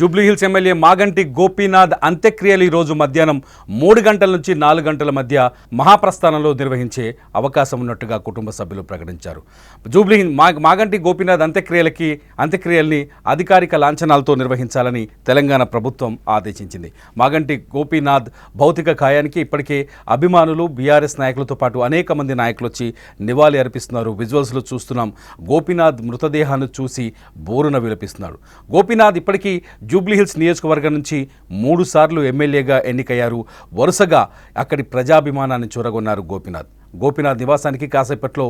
Jubilee Hills MLA Maganti Gopinath అంత్యక్రియలు ఈ రోజు మధ్యాహ్నం మూడు గంటల నుంచి నాలుగు గంటల మధ్య మహాప్రస్థానంలో నిర్వహించే అవకాశం ఉన్నట్టుగా కుటుంబ సభ్యులు ప్రకటించారు. జూబ్లీ మా మాగంటి గోపీనాథ్ అంత్యక్రియలకి అంత్యక్రియల్ని అధికారిక లాంఛనాలతో నిర్వహించాలని తెలంగాణ ప్రభుత్వం ఆదేశించింది. మాగంటి గోపీనాథ్ భౌతిక కాయానికి ఇప్పటికే అభిమానులు బీఆర్ఎస్ నాయకులతో పాటు అనేక మంది నాయకులు వచ్చి నివాళి అర్పిస్తున్నారు. విజువల్స్లో చూస్తున్నాం గోపీనాథ్ మృతదేహాన్ని చూసి బోరున విలపిస్తున్నాడు. గోపీనాథ్ ఇప్పటికీ జూబ్లీహిల్స్ నియోజకవర్గం నుంచి మూడు సార్లు ఎమ్మెల్యేగా ఎన్నికయ్యారు. వరుసగా అక్కడి ప్రజాభిమానాన్ని చూరగొన్నారు గోపీనాథ్. గోపీనాథ్ నివాసానికి కాసేపట్లో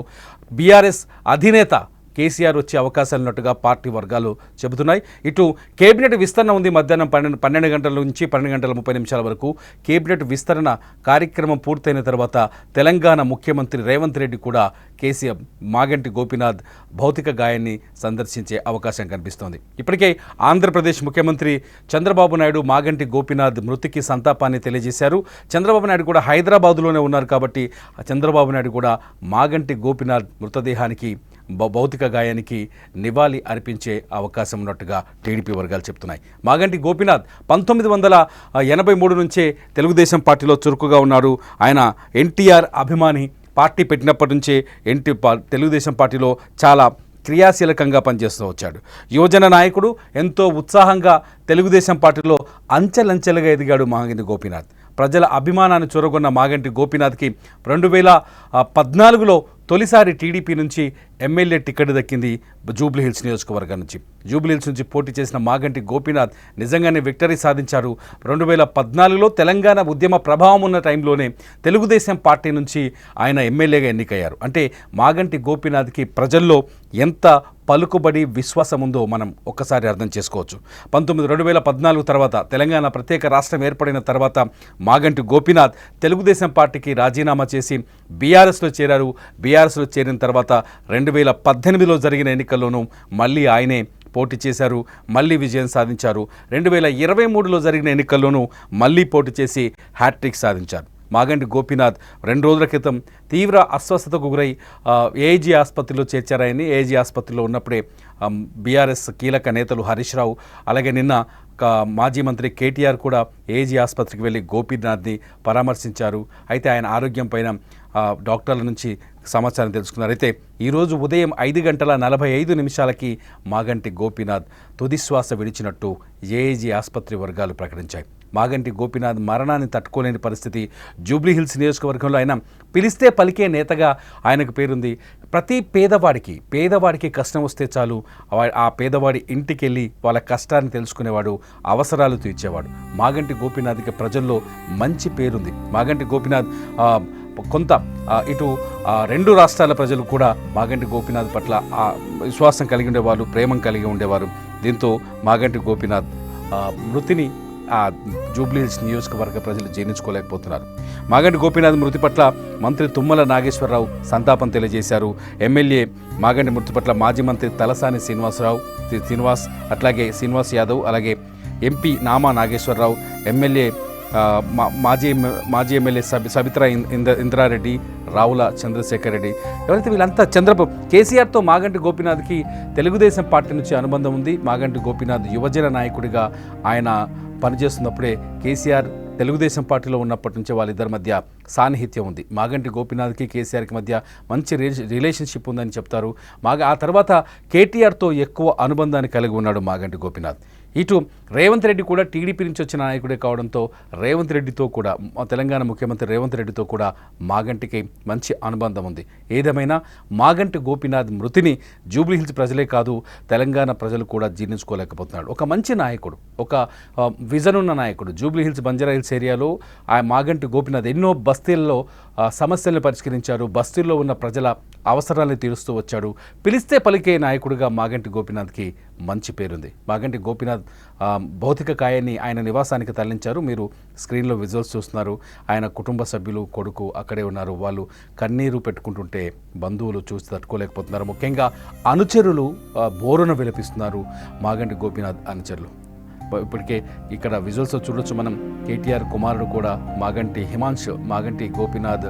బీఆర్ఎస్ అధినేత కేసీఆర్ వచ్చే అవకాశాలు ఉన్నట్టుగా పార్టీ వర్గాలు చెబుతున్నాయి. ఇటు కేబినెట్ విస్తరణ ఉంది మధ్యాహ్నం పన్నెండు పన్నెండు గంటల నుంచి పన్నెండు గంటల ముప్పై నిమిషాల వరకు. కేబినెట్ విస్తరణ కార్యక్రమం పూర్తయిన తర్వాత తెలంగాణ ముఖ్యమంత్రి రేవంత్ రెడ్డి కూడా కేసీఆర్ మాగంటి గోపీనాథ్ భౌతిక గాయాన్ని సందర్శించే అవకాశం కనిపిస్తోంది. ఇప్పటికే ఆంధ్రప్రదేశ్ ముఖ్యమంత్రి చంద్రబాబు నాయుడు మాగంటి గోపీనాథ్ మృతికి సంతాపాన్ని తెలియజేశారు. చంద్రబాబు నాయుడు కూడా హైదరాబాదులోనే ఉన్నారు కాబట్టి చంద్రబాబు నాయుడు కూడా మాగంటి గోపీనాథ్ మృతదేహానికి భౌతిక గాయానికి నివాళి అర్పించే అవకాశం ఉన్నట్టుగా టీడీపీ వర్గాలు చెప్తున్నాయి. మాగంటి గోపీనాథ్ పంతొమ్మిది వందల ఎనభై మూడు నుంచే తెలుగుదేశం పార్టీలో చురుకుగా ఉన్నారు ఆయన ఎన్టీఆర్ అభిమాని పార్టీ పెట్టినప్పటి నుంచే ఎన్టీ తెలుగుదేశం పార్టీలో చాలా క్రియాశీలకంగా పనిచేస్తూ వచ్చాడు. యువజన నాయకుడు ఎంతో ఉత్సాహంగా తెలుగుదేశం పార్టీలో అంచెలంచెలుగా ఎదిగాడు మాగంటి గోపీనాథ్. ప్రజల అభిమానాన్ని చొరగొన్న మాగంటి గోపీనాథ్కి రెండు వేల పద్నాలుగులో తొలిసారి టీడీపీ నుంచి ఎమ్మెల్యే టికెట్ దక్కింది జూబ్లీహిల్స్ నియోజకవర్గం నుంచి. జూబ్లీహిల్స్ నుంచి పోటీ చేసిన మాగంటి గోపీనాథ్ నిజంగానే విక్టరీ సాధించారు. రెండు వేల పద్నాలుగులో తెలంగాణ ఉద్యమ ప్రభావం ఉన్న టైంలోనే తెలుగుదేశం పార్టీ నుంచి ఆయన ఎమ్మెల్యేగా ఎన్నికయ్యారు. అంటే మాగంటి గోపీనాథ్కి ప్రజల్లో ఎంత పలుకుబడి విశ్వాసం ఉందో మనం ఒక్కసారి అర్థం చేసుకోవచ్చు. పంతొమ్మిది రెండు వేల పద్నాలుగు తర్వాత తెలంగాణ ప్రత్యేక రాష్ట్రం ఏర్పడిన తర్వాత మాగంటి గోపీనాథ్ తెలుగుదేశం పార్టీకి రాజీనామా చేసి బీఆర్ఎస్లో చేరారు. బీఆర్ఎస్లో చేరిన తర్వాత రెండు వేల పద్దెనిమిదిలో జరిగిన ఎన్నికల్లోనూ మళ్ళీ ఆయనే పోటీ చేశారు. మళ్ళీ విజయం సాధించారు. రెండు వేల ఇరవై మూడులో జరిగిన ఎన్నికల్లోనూ మళ్ళీ పోటీ చేసి హ్యాట్రిక్ సాధించారు. మాగంటి గోపీనాథ్ రెండు రోజుల క్రితం తీవ్ర అస్వస్థతకు గురై ఏజీ ఏఐజీ ఆసుపత్రిలో చేర్చారాయని ఏఐజీ ఆసుపత్రిలో ఉన్నప్పుడే బీఆర్ఎస్ కీలక నేతలు హరీష్ రావు అలాగే నిన్న మాజీ మంత్రి కేటీఆర్ కూడా ఏజీ ఆసుపత్రికి వెళ్ళి గోపీనాథ్ని పరామర్శించారు. అయితే ఆయన ఆరోగ్యం పైన డాక్టర్ల నుంచి సమాచారం తెలుసుకున్నారు. అయితే ఈరోజు ఉదయం ఐదు గంటల నలభై ఐదు నిమిషాలకి మాగంటి గోపీనాథ్ తుదిశ్వాస విడిచినట్టు ఏఏజీ ఆసుపత్రి వర్గాలు ప్రకటించాయి. మాగంటి గోపీనాథ్ మరణాన్ని తట్టుకోలేని పరిస్థితి జూబ్లీహిల్స్ నియోజకవర్గంలో ఆయన పిలిస్తే పలికే నేతగా ఆయనకు పేరుంది. ప్రతి పేదవాడికి పేదవాడికి కష్టం వస్తే చాలు ఆ పేదవాడి ఇంటికి వెళ్ళి వాళ్ళ కష్టాన్ని తెలుసుకునేవాడు అవసరాలు తీర్చేవాడు. మాగంటి గోపీనాథ్కి ప్రజల్లో మంచి పేరుంది. మాగంటి గోపీనాథ్ కొంత ఇటు రెండు రాష్ట్రాల ప్రజలు కూడా మాగంటి గోపీనాథ్ పట్ల విశ్వాసం కలిగి ఉండేవారు ప్రేమం కలిగి ఉండేవారు. దీంతో మాగంటి గోపీనాథ్ మృతిని ఆ జూబ్లీహిల్స్ నియోజకవర్గ ప్రజలు జీర్ణించుకోలేకపోతున్నారు. మాగంటి గోపీనాథ్ మృతి పట్ల మంత్రి తుమ్మల నాగేశ్వరరావు సంతాపం తెలియజేశారు. ఎమ్మెల్యే మాగంటి మృతి పట్ల మాజీ మంత్రి తలసాని శ్రీనివాసరావు శ్రీ- శ్రీనివాస్ అట్లాగే శ్రీనివాస్ యాదవ్ అలాగే ఎంపీ నామా నాగేశ్వరరావు ఎమ్మెల్యే మా- మాజీ మాజీ ఎమ్మెల్యే సబి సబిత్రా ఇంద్ర ఇంద్రారెడ్డి రావుల చంద్రశేఖర్ రెడ్డి. ఎవరైతే వీళ్ళంతా చంద్రబాబు కేసీఆర్తో మాగంటి గోపీనాథ్కి తెలుగుదేశం పార్టీ నుంచి అనుబంధం ఉంది. మాగంటి గోపీనాథ్ యువజన నాయకుడిగా ఆయన పనిచేస్తున్నప్పుడే కేసీఆర్ తెలుగుదేశం పార్టీలో ఉన్నప్పటి నుంచే వాళ్ళిద్దరి మధ్య సాన్నిహిత్యం ఉంది. మాగంటి గోపీనాథ్కి కేసీఆర్కి మధ్య మంచి రిలేషన్షిప్ ఉందని చెప్తారు. మాగ ఆ తర్వాత కేటీఆర్తో ఎక్కువ అనుబంధాన్ని కలిగి ఉన్నాడు మాగంటి గోపీనాథ్. ఇటు రేవంత్ రెడ్డి కూడా టీడీపీ నుంచి వచ్చిన నాయకుడే కావడంతో రేవంత్ రెడ్డితో కూడా తెలంగాణ ముఖ్యమంత్రి రేవంత్ రెడ్డితో కూడా మాగంటికి మంచి అనుబంధం ఉంది. ఏదేమైనా మాగంటి గోపీనాథ్ మృతిని జూబ్లీహిల్స్ ప్రజలే కాదు తెలంగాణ ప్రజలు కూడా జీర్ణించుకోలేకపోతున్నాడు ఒక మంచి నాయకుడు ఒక విజన్ ఉన్న నాయకుడు జూబ్లీహిల్స్ బంజారా హిల్స్ ఏరియాలో ఆ మాగంటి గోపీనాథ్ ఎన్నో బస్తీల్లో సమస్యలను పరిష్కరించారు. బస్తీల్లో ఉన్న ప్రజల అవసరాలను తీరుస్తూ వచ్చాడు. పిలిస్తే పలికే నాయకుడిగా మాగంటి గోపీనాథ్కి మంచి పేరుంది. మాగంటి గోపీనాథ్ భౌతిక కాయాన్ని ఆయన నివాసానికి తరలించారు. మీరు స్క్రీన్లో విజువల్స్ చూస్తున్నారు. ఆయన కుటుంబ సభ్యులు కొడుకు అక్కడే ఉన్నారు. వాళ్ళు కన్నీరు పెట్టుకుంటుంటే బంధువులు చూసి తట్టుకోలేకపోతున్నారు. ముఖ్యంగా అనుచరులు బోరున విలపిస్తున్నారు మాగంటి గోపీనాథ్ అనుచరులు. ఇప్పటికే ఇక్కడ విజువల్స్ చూడొచ్చు మనం. కేటీఆర్ కుమారుడు కూడా మాగంటి హిమాంశు మాగంటి గోపీనాథ్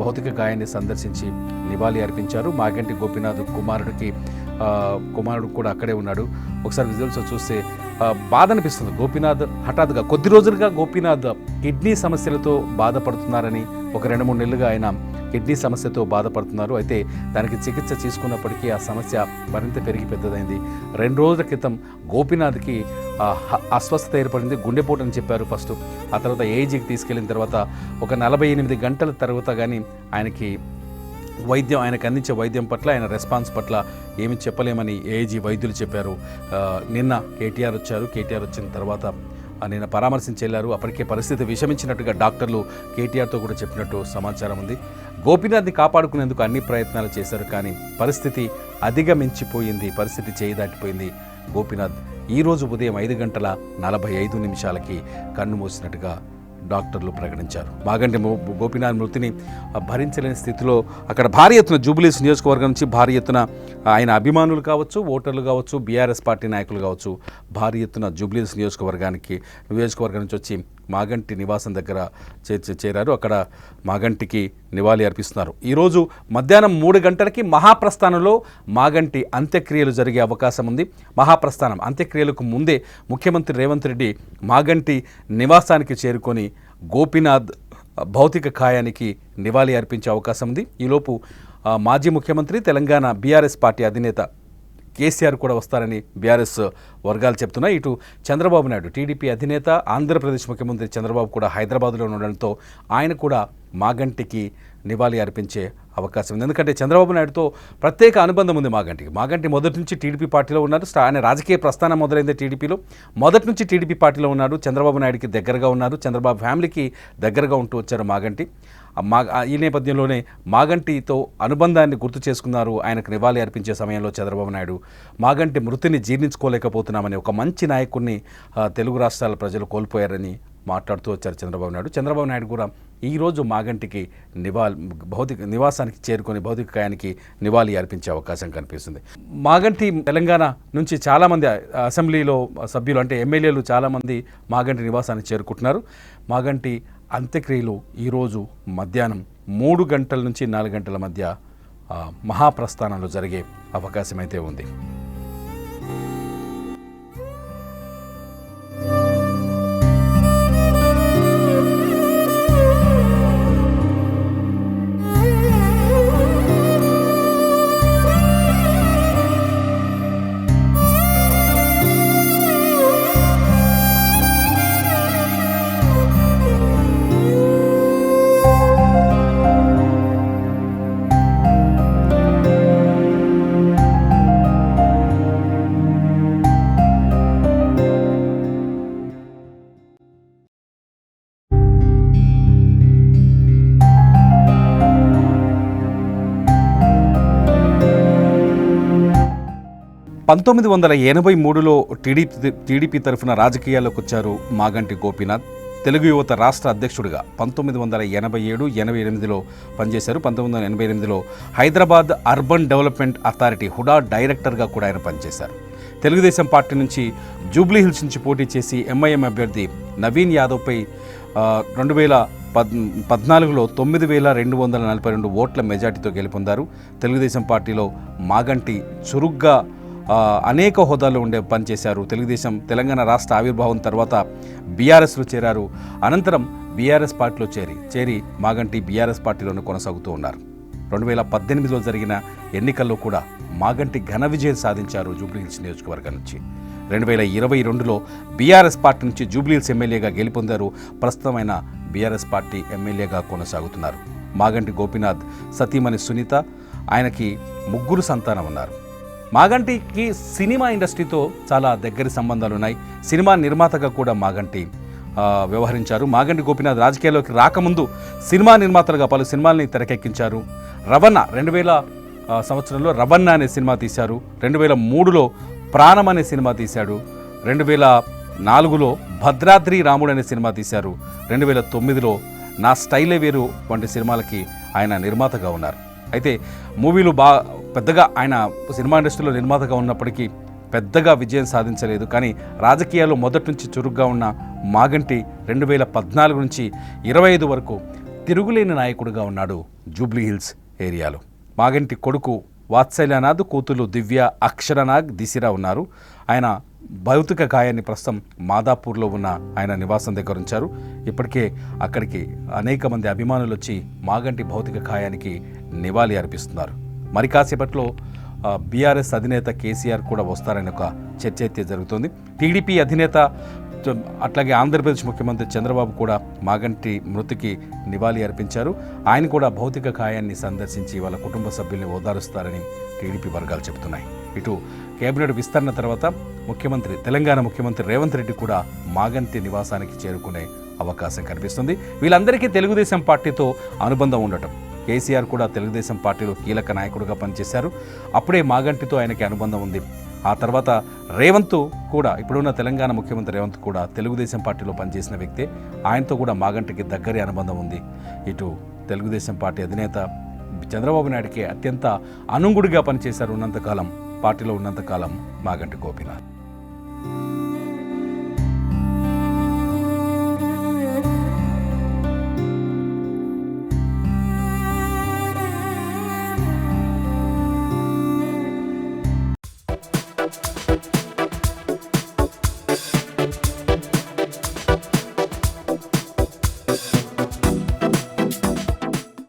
భౌతిక గాయాన్ని సందర్శించి నివాళి అర్పించారు. మాగంటి గోపీనాథ్ కుమారుడికి కుమారుడు కూడా అక్కడే ఉన్నాడు. ఒకసారి విజువల్స్ చూస్తే బాధ అనిపిస్తుంది. గోపీనాథ్ హఠాత్తుగా కొద్ది రోజులుగా గోపీనాథ్ కిడ్నీ సమస్యలతో బాధపడుతున్నారని ఒక రెండు మూడు నెలలుగా ఆయన కిడ్నీ సమస్యతో బాధపడుతున్నారు. అయితే దానికి చికిత్స తీసుకున్నప్పటికీ ఆ సమస్య మరింత పెరిగి పెద్దదైంది. రెండు రోజుల క్రితం గోపీనాథ్కి అస్వస్థత ఏర్పడింది. గుండెపోటు అని చెప్పారు ఫస్ట్. ఆ తర్వాత ఏజీకి తీసుకెళ్ళిన తర్వాత ఒక నలభై ఎనిమిది గంటల తర్వాత కానీ ఆయనకి వైద్యం ఆయనకు అందించే వైద్యం పట్ల ఆయన రెస్పాన్స్ పట్ల ఏమి చెప్పలేమని ఏజీ వైద్యులు చెప్పారు. నిన్న కేటీఆర్ వచ్చారు. కేటీఆర్ వచ్చిన తర్వాత ఆ, నిన్న పరామర్శించి వెళ్ళారు. అప్పటికే పరిస్థితి విషమించినట్టుగా డాక్టర్లు కేటీఆర్తో కూడా చెప్పినట్టు సమాచారం ఉంది. గోపీనాథ్ని కాపాడుకునేందుకు అన్ని ప్రయత్నాలు చేశారు కానీ పరిస్థితి అధిగమించిపోయింది. పరిస్థితి చేయి దాటిపోయింది గోపీనాథ్. ఈరోజు ఉదయం ఐదు గంటల నలభై ఐదు నిమిషాలకి కన్ను మూసినట్టుగా డాక్టర్లు ప్రకటించారు. మాగంటి మో- గోపీనాథ్ మృతిని భరించలేని స్థితిలో అక్కడ భారీ ఎత్తున జూబిలీస్ నియోజకవర్గం నుంచి భారీ ఎత్తున ఆయన అభిమానులు కావచ్చు ఓటర్లు కావచ్చు బీఆర్ఎస్ పార్టీ నాయకులు కావచ్చు భారీ ఎత్తున జూబిలీస్ నియోజకవర్గానికి నియోజకవర్గం నుంచి వచ్చి మాగంటి నివాసం దగ్గర చేరారు. అక్కడ మాగంటికి నివాళి అర్పిస్తున్నారు. ఈరోజు మధ్యాహ్నం మూడు గంటలకి మహాప్రస్థానంలో మాగంటి అంత్యక్రియలు జరిగే అవకాశం ఉంది. మహాప్రస్థానం అంత్యక్రియలకు ముందే ముఖ్యమంత్రి రేవంత్ రెడ్డి మాగంటి నివాసానికి చేరుకొని గోపీనాథ్ భౌతిక కాయానికి నివాళి అర్పించే అవకాశం ఉంది. ఈలోపు మాజీ ముఖ్యమంత్రి తెలంగాణ బీఆర్ఎస్ పార్టీ అధినేత కేసీఆర్ కూడా వస్తారని బీఆర్ఎస్ వర్గాలు చెప్తున్నాయి. ఇటు చంద్రబాబు నాయుడు టీడీపీ అధినేత ఆంధ్రప్రదేశ్ ముఖ్యమంత్రి చంద్రబాబు కూడా హైదరాబాద్లో ఉండడంతో ఆయన కూడా మాగంటికి నివాళి అర్పించే అవకాశం ఉంది. ఎందుకంటే చంద్రబాబు నాయుడుతో ప్రత్యేక అనుబంధం ఉంది మాగంటికి. మాగంటి మొదటి నుంచి టీడీపీ పార్టీలో ఉన్నారు. ఆయన రాజకీయ ప్రస్థానం మొదలైంది టీడీపీలో. మొదటి నుంచి టీడీపీ పార్టీలో ఉన్నారు. చంద్రబాబు నాయుడికి దగ్గరగా ఉన్నారు. చంద్రబాబు ఫ్యామిలీకి దగ్గరగా ఉంటూ వచ్చారు మాగంటి. మా ఈ నేపథ్యంలోనే మాగంటితో అనుబంధాన్ని గుర్తు చేసుకున్నారు. ఆయనకు నివాళి అర్పించే సమయంలో చంద్రబాబు నాయుడు మాగంటి మృతిని జీర్ణించుకోలేకపోతున్నామని ఒక మంచి నాయకుడిని తెలుగు రాష్ట్రాల ప్రజలు కోల్పోయారని మాట్లాడుతూ వచ్చారు చంద్రబాబు నాయుడు. చంద్రబాబు నాయుడు కూడా ఈరోజు మాగంటికి నివా భౌతిక నివాసానికి చేరుకొని భౌతిక కాయానికి నివాళి అర్పించే అవకాశం కనిపిస్తుంది. మాగంటి తెలంగాణ నుంచి చాలామంది అసెంబ్లీలో సభ్యులు అంటే ఎమ్మెల్యేలు చాలామంది మాగంటి నివాసానికి చేరుకుంటున్నారు. మాగంటి అంత్యక్రియలు ఈరోజు మధ్యాహ్నం మూడు గంటల నుంచి నాలుగు గంటల మధ్య మహాప్రస్థానాలు మహాప్రస్థానంలో జరిగే అవకాశం అయితే ఉంది. పంతొమ్మిది వందల ఎనభై మూడులో టీడీపీ టీడీపీ తరఫున రాజకీయాల్లోకి వచ్చారు మాగంటి గోపీనాథ్. తెలుగు యువత రాష్ట్ర అధ్యక్షుడిగా పంతొమ్మిది వందల ఎనభై ఏడు ఎనభై ఎనిమిదిలో పనిచేశారు. పంతొమ్మిది వందల ఎనభై ఎనిమిదిలో Hyderabad urban development authority HUDA డైరెక్టర్గా కూడా ఆయన పనిచేశారు. తెలుగుదేశం పార్టీ నుంచి జూబ్లీ హిల్స్ నుంచి పోటీ చేసి ఎంఐఎం అభ్యర్థి నవీన్ యాదవ్పై రెండు వేల పద్ పద్నాలుగులో తొమ్మిది వేల రెండు వందల నలభై రెండు ఓట్ల మెజార్టీతో గెలుపొందారు. తెలుగుదేశం పార్టీలో మాగంటి చురుగ్గా అనేక హోదాల్లో ఉండే పనిచేశారు. తెలుగుదేశం తెలంగాణ రాష్ట్ర ఆవిర్భావం తర్వాత బీఆర్ఎస్లో చేరారు. అనంతరం బీఆర్ఎస్ పార్టీలో చేరి చేరి మాగంటి బీఆర్ఎస్ పార్టీలోనే కొనసాగుతూ ఉన్నారు. రెండు వేల పద్దెనిమిదిలో జరిగిన ఎన్నికల్లో కూడా మాగంటి ఘన విజయం సాధించారు జూబ్లీహిల్స్ నియోజకవర్గం నుంచి. రెండు వేల ఇరవై రెండులో బీఆర్ఎస్ పార్టీ నుంచి జూబ్లీహిల్స్ ఎమ్మెల్యేగా గెలుపొందారు. ప్రస్తుతమైన బీఆర్ఎస్ పార్టీ ఎమ్మెల్యేగా కొనసాగుతున్నారు. మాగంటి గోపీనాథ్ సతీమణి సునీత ఆయనకి ముగ్గురు సంతానం ఉన్నారు. మాగంటికి సినిమా ఇండస్ట్రీతో చాలా దగ్గరి సంబంధాలు ఉన్నాయి సినిమా నిర్మాతగా కూడా మాగంటి వ్యవహరించారు. మాగంటి గోపినాథ్ రాజకీయాల్లోకి రాకముందు సినిమా నిర్మాతలుగా పలు సినిమాల్ని తెరకెక్కించారు. రవణ రెండు వేల సంవత్సరంలో రవణ అనే సినిమా తీశారు. రెండు వేల మూడులో ప్రాణం అనే సినిమా తీశాడు. రెండు వేల నాలుగులో భద్రాద్రి రాముడు అనే సినిమా తీశారు. రెండు వేల తొమ్మిదిలో నా స్టైలే వేరు వంటి సినిమాలకి ఆయన నిర్మాతగా ఉన్నారు. అయితే మూవీలు బా పెద్దగా ఆయన సినిమా ఇండస్ట్రీలో నిర్మాతగా ఉన్నప్పటికీ పెద్దగా విజయం సాధించలేదు. కానీ రాజకీయాల్లో మొదటి నుంచి చురుగ్గా ఉన్న మాగంటి రెండు వేల పద్నాలుగు నుంచి ఇరవై ఐదు వరకు తిరుగులేని నాయకుడిగా ఉన్నాడు జూబ్లీ హిల్స్ ఏరియాలో. మాగంటి కొడుకు వాత్సల్యనాథ్ కూతురు దివ్య అక్షరనాగ్ దిశిరా ఉన్నారు. ఆయన భౌతిక గాయాన్ని ప్రస్తుతం మాదాపూర్లో ఉన్న ఆయన నివాసం దగ్గర ఉంచారు. ఇప్పటికే అక్కడికి అనేక మంది అభిమానులు వచ్చి మాగంటి భౌతిక గాయానికి నివాళి అర్పిస్తున్నారు. మరి కాసేపట్లో బీఆర్ఎస్ అధినేత కేసీఆర్ కూడా వస్తారని ఒక చర్చ అయితే జరుగుతోంది. టీడీపీ అధినేత అట్లాగే ఆంధ్రప్రదేశ్ ముఖ్యమంత్రి చంద్రబాబు కూడా మాగంటి మృతికి నివాళి అర్పించారు. ఆయన కూడా భౌతిక గాయాన్ని సందర్శించి వాళ్ళ కుటుంబ సభ్యుల్ని ఓదారుస్తారని టీడీపీ వర్గాలు చెబుతున్నాయి. ఇటు కేబినెట్ విస్తరణ తర్వాత ముఖ్యమంత్రి తెలంగాణ ముఖ్యమంత్రి రేవంత్ రెడ్డి కూడా మాగంటి నివాసానికి చేరుకునే అవకాశం కనిపిస్తుంది. వీళ్ళందరికీ తెలుగుదేశం పార్టీతో అనుబంధం ఉండటం కేసీఆర్ కూడా తెలుగుదేశం పార్టీలో కీలక నాయకుడిగా పనిచేశారు. అప్పుడే మాగంటితో ఆయనకి అనుబంధం ఉంది. ఆ తర్వాత రేవంత్ కూడా ఇప్పుడున్న తెలంగాణ ముఖ్యమంత్రి రేవంత్ కూడా తెలుగుదేశం పార్టీలో పనిచేసిన వ్యక్తే. ఆయనతో కూడా మాగంటికి దగ్గరి అనుబంధం ఉంది. ఇటు తెలుగుదేశం పార్టీ అధినేత చంద్రబాబు నాయుడికి అత్యంత అనుగుడిగా పనిచేశారు ఉన్నంతకాలం పార్టీలో ఉన్నంతకాలం మాగంటి గోపినాథ్.